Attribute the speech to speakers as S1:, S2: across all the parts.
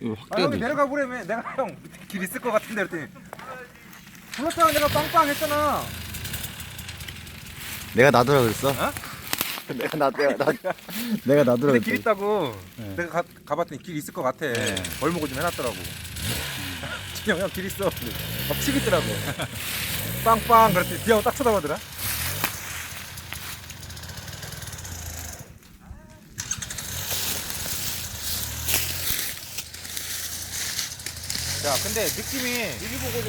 S1: 이거
S2: 아
S1: 확대가
S2: 형이
S1: 돼.
S2: 내려가 보래매 내가 형 길 있을 것 같은데 그랬더니 불렀잖아 내가 빵빵 했잖아
S1: 내가 놔두라 그랬어?
S2: 어?
S1: 내가 나 내가 나 내가 놔두라
S2: 근데 길
S1: 그랬어.
S2: 있다고
S1: 네.
S2: 내가 가, 가봤더니 길 있을 것 같아
S1: 네.
S2: 벌목을 좀 해놨더라고 진영 형길 있어 막 치겠더라고 빵빵 그랬더니 뒤하고 딱 쳐다보더라 야 근데 느낌이 여기 보고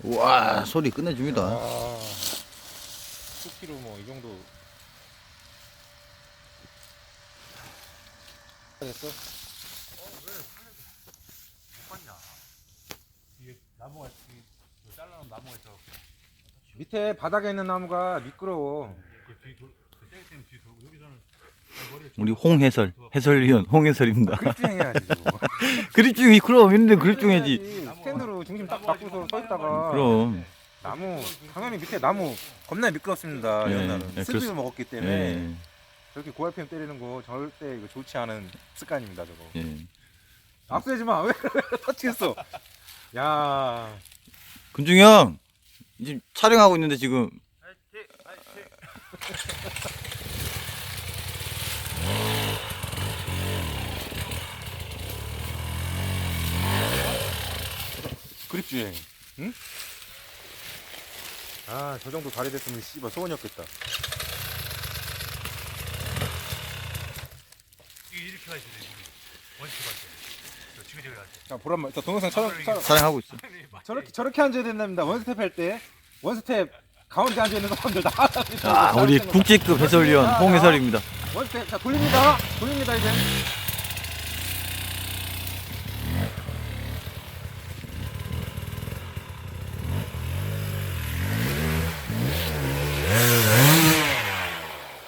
S1: 좀와 소리 끝내줍니다.
S2: 아, 10kg 뭐이 정도 됐어?
S3: 나무가 이 잘라놓은 나무가 있어.
S2: 밑에 바닥에 있는 나무가 미끄러워.
S3: 그뒤 돌, 그 땡이 때문에 뒤 돌고 여기서는 머리에
S1: 우리 홍해설 해설위원 홍해설입니다.
S2: 그립 해야지. 저거.
S1: 그립 중이 그럼 있는데 그립 중이지.
S2: 해야지. 스탠드로 중심 딱 바꾸서 서 있다가
S1: 그럼.
S2: 나무 당연히 밑에 나무 겁나 미끄럽습니다.
S1: 예,
S2: 이런 날은
S1: 예,
S2: 습을
S1: 그렇습-
S2: 먹었기 때문에
S1: 예.
S2: 저렇게 고RPM 때리는 거 절대 이거 좋지 않은 습관입니다. 저거.
S1: 예.
S2: 악수하지 마. 왜 터치했어? 야,
S1: 군중이 형 지금 촬영하고 있는데 지금
S2: 그립 주행. 응? 아, 저 정도 발이 됐으면 씨발 소원이었겠다.
S3: 이게 이렇게 가야 돼. 원칙 할 때. 저 지그재그 할 때.
S2: 자, 보란말. 자, 동영상 촬영, 촬영.
S1: 촬영하고 있어.
S2: 저렇게 저렇게 앉아야 된답니다. 원스텝 할 때 원스텝 가운데 앉아 있는 사람들 나갑니다.
S1: 아 우리 국제급 해설위원 홍해설입니다.
S2: 원스텝 자 돌립니다. 돌립니다 이제.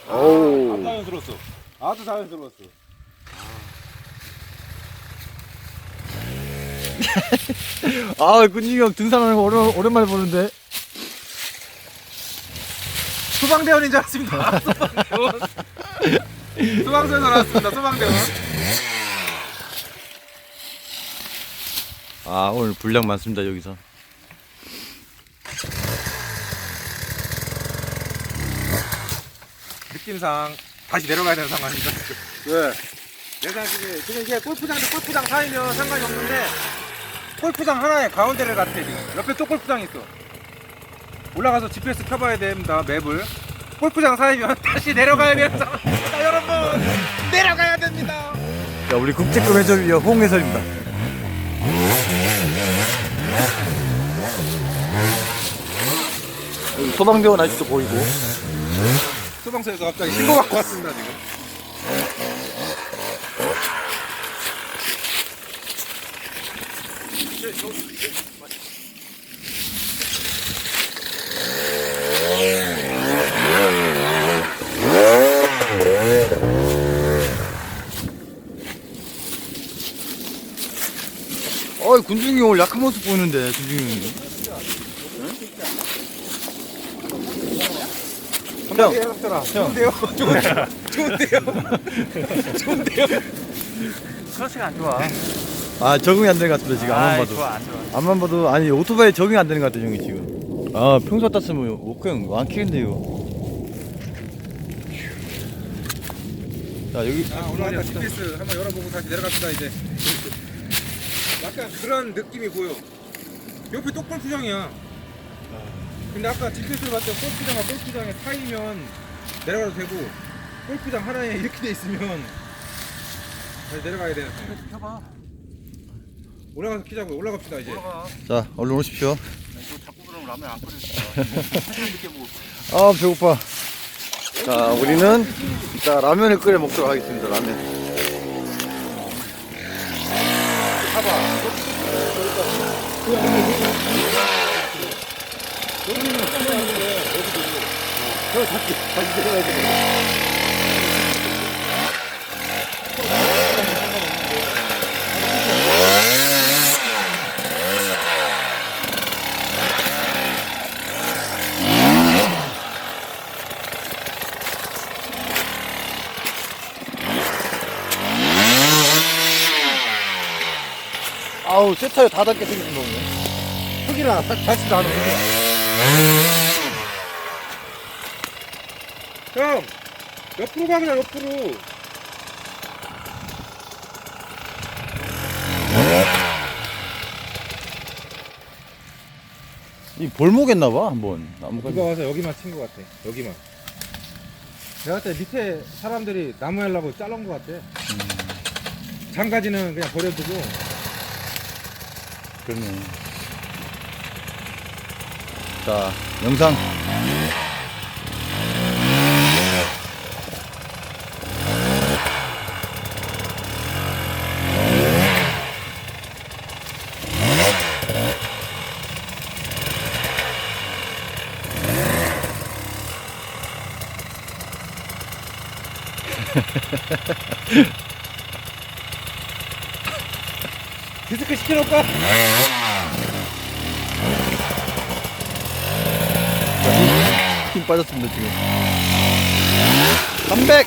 S1: 오.
S2: 아주 자연스러웠어. 아주 자연스러웠어.
S1: 아 군중이 형 등산하는 거 오랜, 오랜만에 보는데.
S2: 소방대원인 줄 알았습니다. 소방대원. 소방서에서 나왔습니다. 소방대원.
S1: 아 오늘 분량 많습니다 여기서.
S2: 느낌상 다시 내려가야 되는 상황입니다. 왜? 내가 지금 지금 이게 골프장 대 골프장 사이면 상관이 없는데 골프장 하나에 가운데를 같아 지금 옆에 또 골프장 있어. 올라가서 GPS 켜봐야 됩니다 맵을. 골프장 사이면 다시 내려가야 되는 상황입니다 여러분 내려가야 됩니다.
S1: 자 우리 국제급 해설위원 홍해설입니다. 여기 소방대원 아직도 보이고.
S2: 소방서에서 갑자기 신고 받고 왔습니다 지금.
S1: 어이 군중이 형 오늘 약한 모습 보이는데 군중이
S2: 해봤더라. 좋은데요? 좋은데요? 좋은데요? 좋은데요?
S3: 크러쉬가 안 좋아.
S1: 아 적응이 안 되는 것 같습니다 지금
S3: 아이,
S1: 봐도.
S3: 좋아 안 좋아.
S1: 앞만 봐도 아니 오토바이 적응이 안 되는 것 같아 형이 지금. 아 평소 같았으면 워크 형 완킬인데 이거. 자 여기
S2: 자, 올라갔다 GPS 한번 열어보고 다시 내려갑시다 이제. 약간 그런 느낌이 보여. 옆에 또 골프장이야. 근데 아까 GPS를 봤을 때 골프장과 골프장의 사이면 내려가도 되고 골프장 하나에 이렇게 돼 있으면 다시 내려가야 되는 상황.
S3: 켜봐.
S2: 올라가서 키자고 올라갑시다 이제.
S3: 올라가.
S1: 자 얼른 오십시오.
S3: 너 자꾸 그러면 라면 안 끓여. 사진 늦게 거야.
S1: 아 배고파. 자 우리는 이따 라면을 끓여 먹도록 하겠습니다 라면. 아우 새 타이어 다 닿게 생긴 거네.
S2: 흙이라 다시도 안 오고. 형, 옆으로 가 그냥 옆으로.
S1: 이 볼모겠나봐 한번 나무가.
S2: 누가 와서 여기만 친 것 같아. 여기만. 내가 그때 밑에 사람들이 나무 하려고 잘라온 것 같아. 장가지는 그냥 버려두고.
S1: 그러네. 자 영상.
S2: 디스크 시켜놓을까?
S1: 힘 빠졌습니다 지금. 300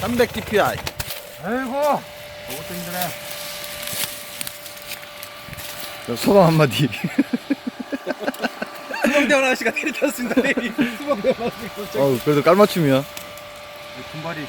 S1: 300 DPI.
S2: 아이고, 너무 힘드네.
S1: 소감 한마디.
S2: 수봉대원 아저씨가 때려쳤습니다. 수봉대원 아저씨가.
S1: 어우 그래도 깔맞춤이야.
S2: 분발이